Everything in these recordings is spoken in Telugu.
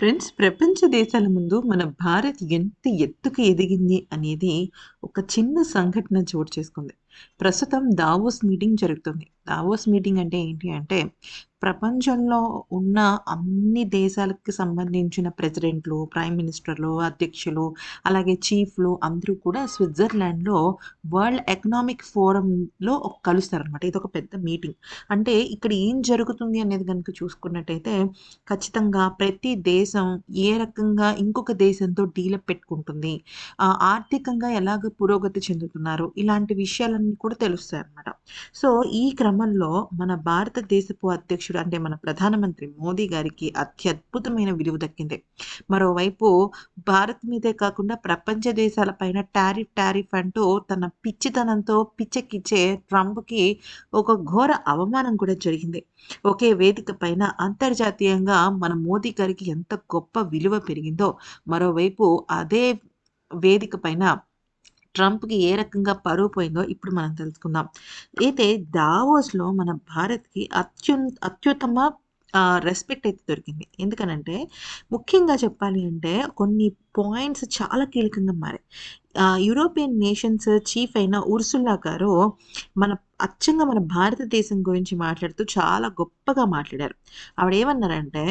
ఫ్రెండ్స్ ప్రపంచ దేశాల ముందు మన భారత్ ఎంత ఎత్తుకు ఎదిగింది అనేది ఒక చిన్న సంఘటన చోటు చేసుకుంది. ప్రస్తుతం దావోస్ మీటింగ్ జరుగుతుంది. దావోస్ మీటింగ్ అంటే ఏంటి అంటే ప్రపంచంలో ఉన్న అన్ని దేశాలకు సంబంధించిన ప్రెసిడెంట్లు ప్రైమ్ మినిస్టర్లు అధ్యక్షులు అలాగే చీఫ్లు అందరూ కూడా స్విట్జర్లాండ్లో వరల్డ్ ఎకనామిక్ ఫోరంలో కలుస్తారనమాట ఇది ఒక పెద్ద మీటింగ్. అంటే ఇక్కడ ఏం జరుగుతుంది అనేది కనుక చూసుకున్నట్టయితే ఖచ్చితంగా ప్రతి దేశం ఏ రకంగా ఇంకొక దేశంతో డీలప్ పెట్టుకుంటుంది ఆర్థికంగా ఎలాగ పురోగతి చెందుతున్నారు ఇలాంటి విషయాలను విషయాలన్నీ కూడా తెలుస్తాయి అన్నమాట సో ఈ క్రమంలో మన భారతదేశపు అధ్యక్షుడు అంటే మన ప్రధానమంత్రి మోదీ గారికి అత్యద్భుతమైన విలువ దక్కింది. మరోవైపు భారత్ మీదే కాకుండా ప్రపంచ దేశాలపైన టారిఫ్ టారిఫ్ అంటూ తన పిచ్చితనంతో పిచ్చెక్కిచ్చే ట్రంప్కి ఒక ఘోర అవమానం కూడా జరిగింది. ఒకే వేదిక పైన అంతర్జాతీయంగా మన మోదీ గారికి ఎంత గొప్ప విలువ పెరిగిందో మరోవైపు అదే వేదిక పైన ట్రంప్కి ఏ రకంగా పరువు పోయిందో ఇప్పుడు మనం తెలుసుకుందాం. అయితే దావోస్లో మన భారత్కి అత్యు అత్యుత్తమ రెస్పెక్ట్ అయితే దొరికింది. ఎందుకనంటే ముఖ్యంగా చెప్పాలి అంటే కొన్ని పాయింట్స్ చాలా కీలకంగా మారాయి. యూరోపియన్ నేషన్స్ చీఫ్ అయిన ఉర్సుల్లా గారు మన అచ్చంగా మన భారతదేశం గురించి మాట్లాడుతూ చాలా గొప్పగా మాట్లాడారు. ఆవిడ ఏమన్నారంటే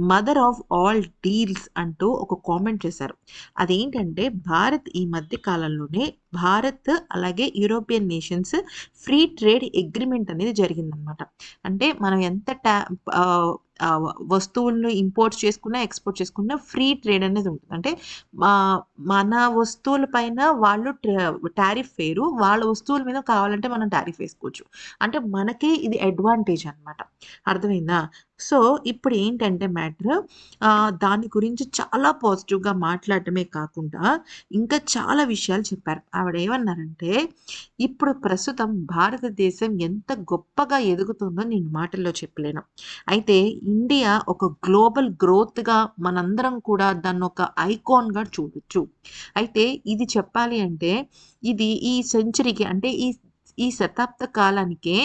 మదర్ ఆఫ్ ఆల్ డీల్స్ అంటూ ఒక కామెంట్ చేశారు. అదేంటంటే భారత్ ఈ మధ్య కాలంలోనే భారత్ అలాగే European nations free trade agreement అనేది జరిగిందనమాట అంటే మనం ఎంత ట్యా వస్తువులను ఇంపోర్ట్ చేసుకున్న ఎక్స్పోర్ట్ చేసుకున్న ఫ్రీ ట్రేడ్ అనేది ఉంటుంది. అంటే మా- మన వస్తువుల పైన వాళ్ళు టారిఫ్ వేరు వాళ్ళ వస్తువుల మీద కావాలంటే మనం టారిఫ్ వేసుకోవచ్చు. అంటే మనకి ఇది అడ్వాంటేజ్ అన్నమాట. అర్థమైందా? సో ఇప్పుడు ఏంటంటే మ్యాటర్ దాని గురించి చాలా పాజిటివ్గా మాట్లాడటమే కాకుండా ఇంకా చాలా విషయాలు చెప్పారు. ఆవిడ ఏమన్నారంటే ఇప్పుడు ప్రస్తుతం భారతదేశం ఎంత గొప్పగా ఎదుగుతుందో నేను మాటల్లో చెప్పలేను. అయితే ఇండియా ఒక గ్లోబల్ గ్రోత్గా మనందరం కూడా దాన్ని ఒక ఐకాన్గా చూడొచ్చు. అయితే ఇది చెప్పాలి అంటే ఇది ఈ సెంచరీకి అంటే ఈ ఈ శతాబ్ద కాలానికే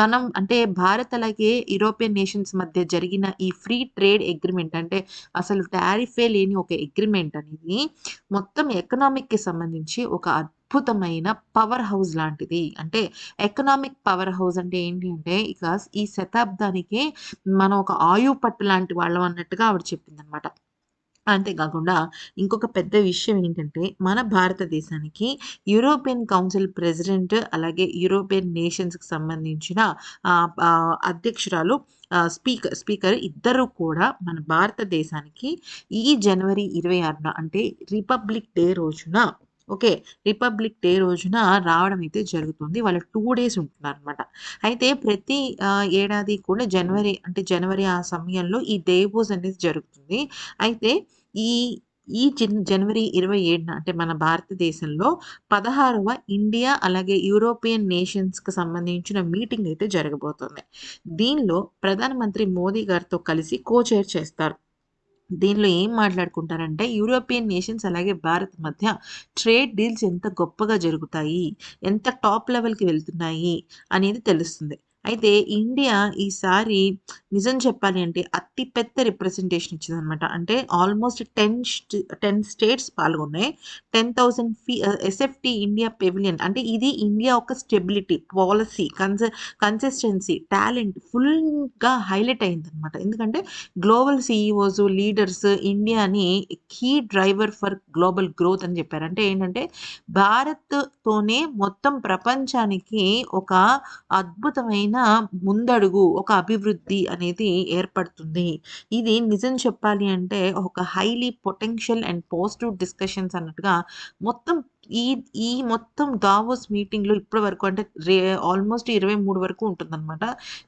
మనం అంటే భారత్ అలాగే యూరోపియన్ నేషన్స్ మధ్య జరిగిన ఈ ఫ్రీ ట్రేడ్ అగ్రిమెంట్ అంటే అసలు టారిఫే లేని ఒక అగ్రిమెంట్ అనేది మొత్తం ఎకనామిక్కి సంబంధించి ఒక అద్భుతమైన పవర్ హౌస్ లాంటిది. అంటే ఎకనామిక్ పవర్ హౌస్ అంటే ఏంటి అంటే ఇక ఈ శతాబ్దానికి మనం ఒక ఆయువు పట్టు లాంటి వాళ్ళం అన్నట్టుగా ఆవిడ చెప్పింది అనమాట అంతేకాకుండా ఇంకొక పెద్ద విషయం ఏంటంటే మన భారతదేశానికి యూరోపియన్ కౌన్సిల్ ప్రెసిడెంట్ అలాగే యూరోపియన్ నేషన్స్కి సంబంధించిన అధ్యక్షురాలు స్పీకర్ స్పీకర్ ఇద్దరు కూడా మన భారతదేశానికి ఈ జనవరి ఇరవై ఆరున అంటే రిపబ్లిక్ డే రోజున ఓకే రిపబ్లిక్ డే రోజున రావడం అయితే జరుగుతుంది. వాళ్ళు టూ డేస్ ఉంటున్నారు అనమాట అయితే ప్రతి ఏడాది కూడా జనవరి అంటే జనవరి ఆ సమయంలో ఈ డేవోస్ అనేది జరుగుతుంది. అయితే ఈ ఈ జనవరి ఇరవై ఏడున అంటే మన భారతదేశంలో పదహారవ ఇండియా అలాగే యూరోపియన్ నేషన్స్కి సంబంధించిన మీటింగ్ అయితే జరగబోతుంది. దీనిలో ప్రధానమంత్రి మోదీ గారితో కలిసి కోచైర్ చేస్తారు. దీనిలో ఏం మాట్లాడుకుంటారంటే యూరోపియన్ నేషన్స్ అలాగే భారత్ మధ్య ట్రేడ్ డీల్స్ ఎంత గొప్పగా జరుగుతాయి ఎంత టాప్ లెవెల్కి వెళ్తున్నాయి అనేది తెలుస్తుంది. అయితే ఇండియా ఈసారి నిజం చెప్పాలి అంటే అతి పెద్ద రిప్రజెంటేషన్ ఇచ్చిందనమాట అంటే ఆల్మోస్ట్ టెన్ టెన్ స్టేట్స్ పాల్గొన్నాయి. Ten thousand fee SFT India pavilion అంటే ఇది ఇండియా ఒక స్టెబిలిటీ పాలసీ కన్స కన్సిస్టెన్సీ టాలెంట్ ఫుల్గా హైలైట్ అయిందనమాట ఎందుకంటే గ్లోబల్ సీఈఓస్ లీడర్స్ ఇండియాని key driver for global growth అని చెప్పారు. అంటే ఏంటంటే భారత్తోనే మొత్తం ప్రపంచానికి ఒక అద్భుతమైన ముందడుగు ఒక అభివృద్ధి అనేది ఏర్పడుతుంది. ఇది నిజం చెప్పాలి అంటే ఒక highly potential and positive discussions అన్నట్టుగా మొత్తం ఈ ఈ మొత్తం దావోస్ మీటింగ్లో ఇప్పటి వరకు అంటే రే ఆల్మోస్ట్ ఇరవై మూడు వరకు ఉంటుందన్నమాట.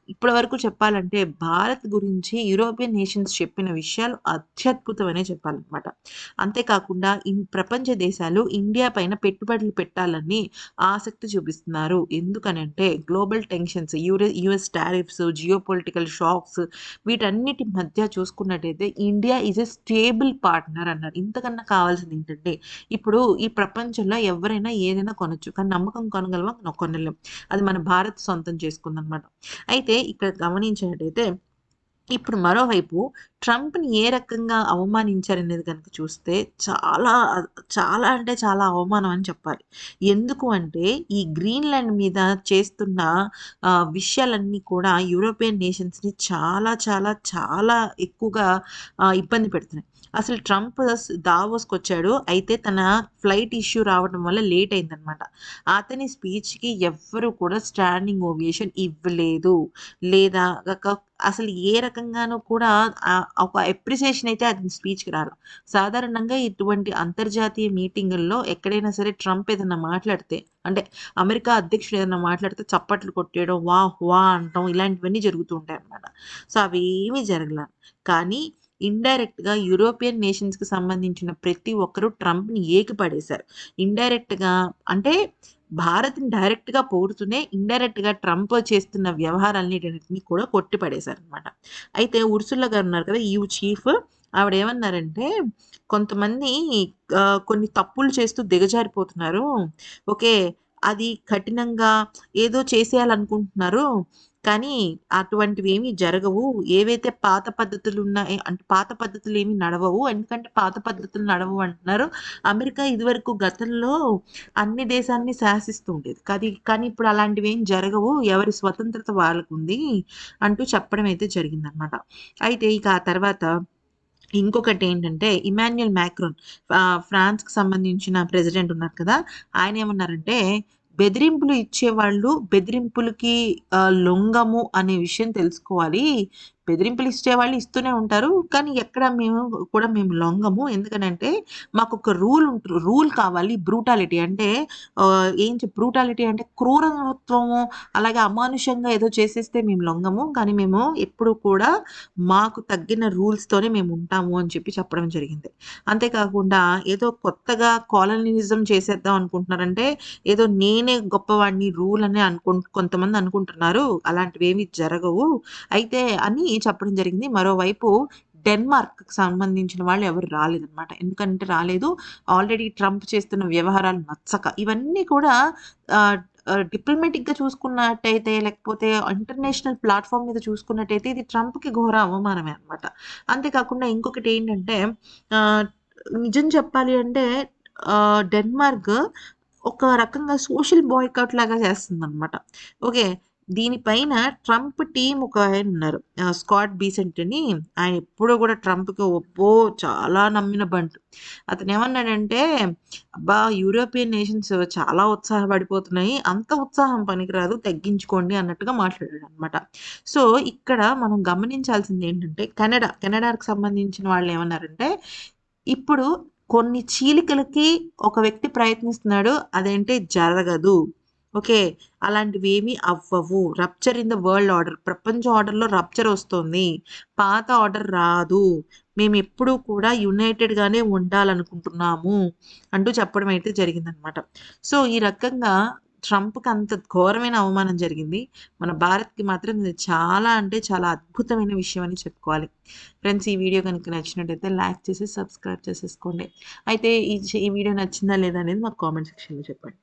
ఇప్పటి వరకు చెప్పాలంటే భారత్ గురించి యూరోపియన్ నేషన్స్ చెప్పిన విషయాలు అత్యద్భుతమనే చెప్పాలన్నమాట. అంతేకాకుండా ఈ ప్రపంచ దేశాలు ఇండియా పైన పెట్టుబడులు పెట్టాలని ఆసక్తి చూపిస్తున్నారు. ఎందుకనంటే గ్లోబల్ టెన్షన్స్ యూరే US tariffs geopolitical shocks వీటన్నిటి మధ్య చూసుకున్నట్టయితే India is a stable partner అన్నారు. ఇంతకన్నా కావాల్సింది ఏంటంటే ఇప్పుడు ఈ ప్రపంచంలో ఎవరైనా ఏదైనా కొనొచ్చు కానీ నమ్మకం కొనగలమా కొనలేం అది మన భారత్ సొంతం చేసుకుందనమాట అయితే ఇక్కడ గమనించినట్టయితే ఇప్పుడు మరోవైపు ట్రంప్‌ని ఏ రకంగా అవమానించారనేది కనుక చూస్తే చాలా చాలా అంటే చాలా అవమానం అని చెప్పాలి. ఎందుకు అంటే ఈ గ్రీన్‌లాండ్ మీద చేస్తున్న విషయాలన్నీ కూడా యూరోపియన్ నేషన్స్‌ని చాలా చాలా చాలా ఎక్కువగా ఇబ్బంది పెడుతున్నాయి. అసలు ట్రంప్ దావోస్కి వచ్చాడు అయితే తన ఫ్లైట్ ఇష్యూ రావడం వల్ల లేట్ అయిందనమాట. అతని స్పీచ్‌కి ఎవ్వరు కూడా స్టాండింగ్ ఓవియేషన్ ఇవ్వలేదు. లేదా అసలు ఏ రకంగానూ కూడా ఒక అప్రిసియేషన్ అయితే అతని స్పీచ్‌కి రాదు. సాధారణంగా ఇటువంటి అంతర్జాతీయ మీటింగుల్లో ఎక్కడైనా సరే ట్రంప్ ఏదైనా మాట్లాడితే అంటే అమెరికా అధ్యక్షుడు ఏదైనా మాట్లాడితే చప్పట్లు కొట్టేయడం, వాహ్! వా అనటం ఇలాంటివన్నీ జరుగుతూ ఉంటాయి అన్నమాట సో, అవేమీ జరగలేదు కానీ ఇండైరెక్ట్‌గా యూరోపియన్ నేషన్స్‌కి సంబంధించిన ప్రతి ఒక్కరు ట్రంప్‌ని ఏకిపడేశారు. ఇండైరెక్ట్‌గా అంటే భారత్‌ని డైరెక్ట్‌గా పోరుతూనే ఇండైరెక్ట్‌గా ట్రంప్ చేస్తున్న వ్యవహారాలన్నిటిని కూడా కొట్టిపడేశారనమాట. అయితే ఉర్సుల గారు ఉన్నారు కదా! ఈ చీఫ్ ఆవిడ ఏమన్నారంటే కొంతమంది కొన్ని తప్పులు చేస్తూ దిగజారిపోతున్నారు. ఓకే. అది కఠినంగా ఏదో చేసేయాలనుకుంటున్నారు. కానీ అటువంటివి ఏమి జరగవు. ఏవైతే పాత పద్ధతులు ఉన్నాయి అంటే పాత పద్ధతులు ఏమి నడవవు. ఎందుకంటే పాత పద్ధతులు నడవవు అంటున్నారు. అమెరికా ఇదివరకు గతంలో అన్ని దేశాన్ని శాసిస్తూ ఉండేది. కది కానీ ఇప్పుడు అలాంటివేం జరగవు. ఎవరి స్వతంత్రత వాళ్ళకుంది అంటూ చెప్పడం అయితే జరిగిందనమాట. అయితే ఇక ఆ తర్వాత ఇంకొకటి ఏంటంటే ఇమాన్యుయల్ మ్యాక్రోన్ ఫ్రాన్స్‌కి సంబంధించిన ప్రెసిడెంట్ ఉన్నారు కదా! ఆయన ఏమన్నారంటే బెదిరింపులు ఇచ్చేవాళ్ళు బెదిరింపులకి లొంగము అనే విషయం తెలుసుకోవాలి. బెదిరింపులు ఇచ్చేవాళ్ళు ఇస్తూనే ఉంటారు. కానీ ఎక్కడ మేము కూడా మేము లొంగము. ఎందుకనంటే ఒక రూల్ ఉంట్ రూల్ కావాలి. బ్రూటాలిటీ అంటే ఏం చె బ్రూటాలిటీ అంటే క్రూరత్వము అలాగే అమానుషంగా ఏదో చేసేస్తే మేము లొంగము. కానీ మేము ఎప్పుడు కూడా మాకు తగ్గిన రూల్స్‌తోనే మేము ఉంటాము అని చెప్పి చెప్పడం జరిగింది. అంతేకాకుండా ఏదో కొత్తగా కాలనిజం చేసేద్దాం అనుకుంటున్నారంటే ఏదో నేనే గొప్పవాడిని రూల్ అని అనుకు కొంతమంది అనుకుంటున్నారు. అలాంటివి ఏమి జరగవు. అయితే అని చెప్పడం జరిగింది. మరోవైపు డెన్మార్క్ సంబంధించిన వాళ్ళు ఎవరు రాలేదనమాట. ఎందుకంటే రాలేదు. ఆల్రెడీ ట్రంప్ చేస్తున్న వ్యవహారాలు నచ్చక. ఇవన్నీ కూడా డిప్లొమాటిక్‌గా చూసుకున్నట్టయితే లేకపోతే ఇంటర్నేషనల్ ప్లాట్ఫామ్ మీద చూసుకున్నట్టయితే ఇది ట్రంప్‌కి ఘోర అవమానమే అనమాట. అంతేకాకుండా ఇంకొకటి ఏంటంటే నిజం చెప్పాలి అంటే డెన్మార్క్ ఒక రకంగా సోషల్ బాయ్కౌట్ లాగా చేస్తుంది అనమాట ఓకే. దీనిపైన ట్రంప్ టీం ఒక ఆయన ఉన్నారు స్కాట్ బీసెంట్ అని ఆయన ఎప్పుడూ కూడా ట్రంప్‌కి ఒప్పో చాలా నమ్మిన బంటు. అతనేమన్నాడంటే అబ్బా! యూరోపియన్ నేషన్స్ చాలా ఉత్సాహపడిపోతున్నాయి. అంత ఉత్సాహం పనికిరాదు తగ్గించుకోండి అన్నట్టుగా మాట్లాడాడు అనమాట సో, ఇక్కడ మనం గమనించాల్సింది ఏంటంటే కెనడా, కెనడాకి సంబంధించిన వాళ్ళు ఏమన్నారంటే ఇప్పుడు కొన్ని చీలికలకి ఒక వ్యక్తి ప్రయత్నిస్తున్నాడు. అదేంటి జరగదు. ఓకే. అలాంటివేమీ అవ్వవు. Rupture in the world order ప్రపంచ ఆర్డర్‌లో రప్చర్ వస్తుంది పాత ఆర్డర్ రాదు. మేము ఎప్పుడూ కూడా యునైటెడ్‌గానే ఉండాలనుకుంటున్నాము. అంటూ చెప్పడం అయితే జరిగిందనమాట. సో, ఈ రకంగా ట్రంప్‌కి అంత ఘోరమైన అవమానం జరిగింది. మన భారత్‌కి మాత్రం ఇది చాలా అంటే చాలా అద్భుతమైన విషయం అని చెప్పుకోవాలి. ఫ్రెండ్స్ ఈ వీడియో కనుక నచ్చినట్టయితే లైక్ చేసి సబ్స్క్రైబ్ చేసేసుకోండి. అయితే ఈ ఈ వీడియో నచ్చిందా లేదా అనేది మాకు కామెంట్ సెక్షన్‌లో చెప్పండి.